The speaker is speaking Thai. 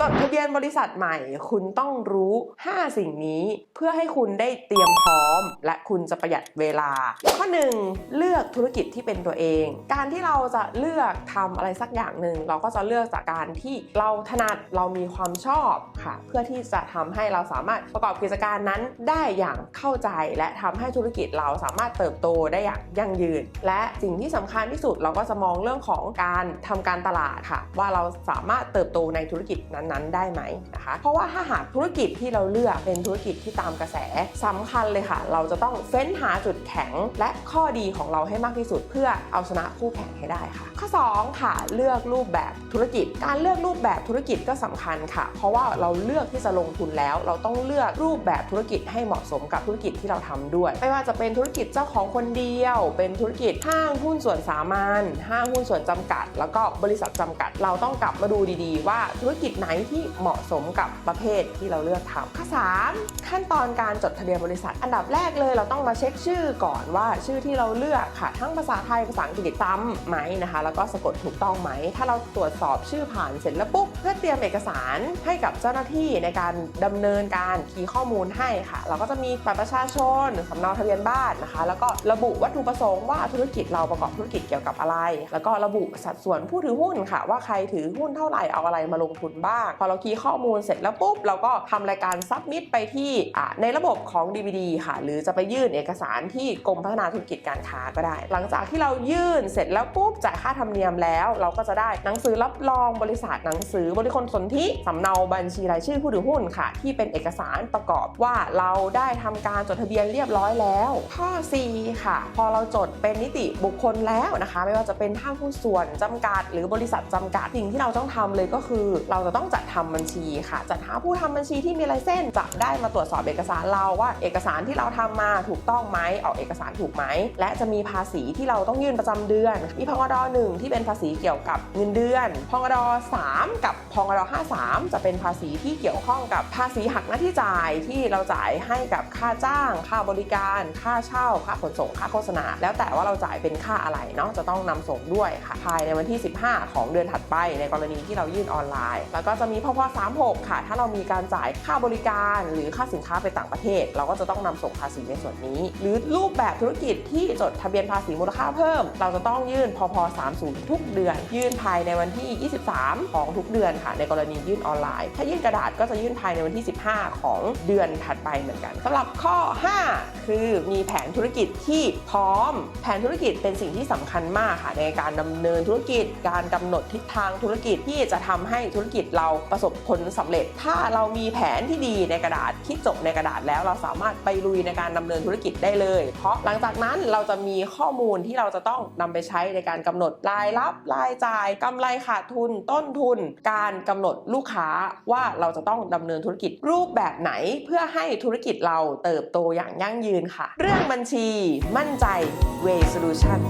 จดทะเบียนบริษัทใหม่ คุณต้องรู้ 5 สิ่งนี้ เพื่อให้คุณได้เตรียมพร้อม และคุณจะประหยัดเวลา ข้อ 1 เลือกธุรกิจที่เป็นตัวเอง การที่เราจะเลือกทำอะไรสักอย่างหนึ่งเราก็จะเลือกจากการที่เราถนัดเรามีความชอบค่ะ เพื่อที่จะทำให้เราสามารถประกอบกิจการนั้นได้อย่างเข้าใจ และทำให้ธุรกิจเราสามารถเติบโตได้อย่างยั่งยืน และสิ่งที่สำคัญที่สุดเราก็จะมองเรื่องของการทำการตลาดค่ะ ว่าเราสามารถเติบโตในธุรกิจนั้นๆได้ไหมนะคะ เพราะว่าถ้าหากธุรกิจที่เราเลือกเป็นธุรกิจที่ตามกระแสสำคัญเลยค่ะ เราจะต้องเฟ้นหาจุดแข็ง และข้อดีของเราให้มากที่สุด เพื่อเอาชนะคู่แข่งให้ได้ค่ะ ข้อ 2 ค่ะ เลือกรูปแบบธุรกิจ การเลือกรูปแบบธุรกิจก็สำคัญค่ะ เพราะว่าเราเลือกที่จะลงทุนแล้ว เราต้องเลือกรูปแบบธุรกิจให้เหมาะสมกับธุรกิจที่เราทำด้วย ไม่ว่าจะเป็นธุรกิจเจ้าของคนเดียว เป็นธุรกิจห้างหุ้นส่วนสามัญห้างหุ้นส่วนจำกัด แล้วก็บริษัทจำกัด เราต้องกลับมาดูดีๆ ว่าธุรกิจไหนที่เหมาะสมกับประเภทที่เราเลือกทำข้อ3ขั้นตอนการจดทะเบียนบริษัท อันดับแรกเลยเราต้องมาเช็คชื่อก่อนว่าชื่อที่เราเลือกค่ะ ทั้งภาษาไทยภาษาอังกฤษซ้ำไหมนะคะ แล้วก็สะกดถูกต้องไหม ถ้าเราตรวจสอบชื่อผ่านเสร็จแล้วปุ๊บเพื่อเตรียมเอกสารให้กับเจ้าหน้าที่ในการดำเนินการคีย์ข้อมูลให้ค่ะ เราก็จะมีบัตรประชาชนสำเนาทะเบียนบ้านนะคะ แล้วก็ระบุวัตถุประสงค์ว่าธุรกิจเราประกอบธุรกิจเกี่ยวกับอะไร แล้วก็ระบุสัดส่วนผู้ถือหุ้นค่ะ ว่าใครถือหุ้นเท่าไหร่เอาอะไรมาลงทุนบ้างพอเราคีย์ข้อมูลเสร็จแล้วปุ๊บ เราก็ทำรายการซับมิดไปที่ในระบบของ DVD ค่ะ หรือจะไปยื่นเอกสารที่กรมพัฒนาธุรกิจการค้าก็ได้ หลังจากที่เรายื่นเสร็จแล้วปุ๊บจ่ายค่าธรรมเนียมแล้ว เราก็จะได้หนังสือรับรองบริษัทหนังสือบริคลสนธิสำเนาบัญชีรายชื่อผู้ถือหุ้นค่ะ ที่เป็นเอกสารประกอบว่าเราได้ทำการจดทะเบียนเรียบร้อยแล้ว ข้อ4ค่ะ พอเราจดเป็นนิติบุคคลแล้วนะคะ ไม่ว่าจะเป็นห้างหุ้นส่วนจำกัด หรือบริษัทจำกัดสิ่งที่เราต้องทำเลยก็คือ เราจะต้องจัดทำบัญชีค่ะ จัดหาผู้ทำบัญชีที่มีลายเส้นจะได้มาตรวจสอบเอกสารเราว่า เอกสารที่เราทำมาถูกต้องไหมออกเอกสารถูกไหม และจะมีภาษีที่เราต้องยื่นประจำเดือนมีพงดหนึ่งที่เป็นภาษีเกี่ยวกับเงินเดือนพงด3กับพงด53จะเป็นภาษีที่เกี่ยวข้องกับภาษีหักหน้าที่จ่ายที่เราจ่ายให้กับค่าจ้าง ค่าบริการ ค่าเช่า ค่าขนส่ง ค่าโฆษณา แล้วแต่ว่าเราจ่ายเป็นค่าอะไรเนาะจะต้องนำส่งด้วยค่ะภายในวันที่ 15 ของเดือนถัดไปในกรณีที่เรายื่นออนไลน์ แล้วก็จะมีพพ36ค่ะ ถ้าเรามีการจ่ายค่าบริการหรือค่าสินค้าไปต่างประเทศ เราก็จะต้องนำส่งภาษีในส่วนนี้ หรือรูปแบบธุรกิจที่จดทะเบียนภาษีมูลค่าเพิ่ม เราจะต้องยื่นพพ30 ทุกเดือน ยื่นภายในวันที่ 23 ของทุกเดือนค่ะ ในกรณียื่นออนไลน์ ถ้ายื่นกระดาษก็จะยื่นภายในวันที่ 15 ของเดือนถัดไปเหมือนกันสำหรับข้อ 5 คือมีแผนธุรกิจที่พร้อม แผนธุรกิจเป็นสิ่งที่สำคัญมากค่ะ ในการดำเนินธุรกิจ การกำหนดทิศทางธุรกิจที่จะทำให้ธุรกิจเราประสบผลสำเร็จ ถ้าเรามีแผนที่ดีในกระดาษคิดจบในกระดาษแล้วเราสามารถไปลุยในการดำเนินธุรกิจได้เลย เพราะหลังจากนั้นเราจะมีข้อมูลที่เราจะต้องนำไปใช้ในการกำหนดรายรับรายจ่ายกำไรขาดทุน ต้นทุน การกำหนดลูกค้าว่าเราจะต้องดำเนินธุรกิจรูปแบบไหน เพื่อให้ธุรกิจเราเติบโตอย่างยั่งยืนค่ะ เรื่องบัญชีมั่นใจ Way Solution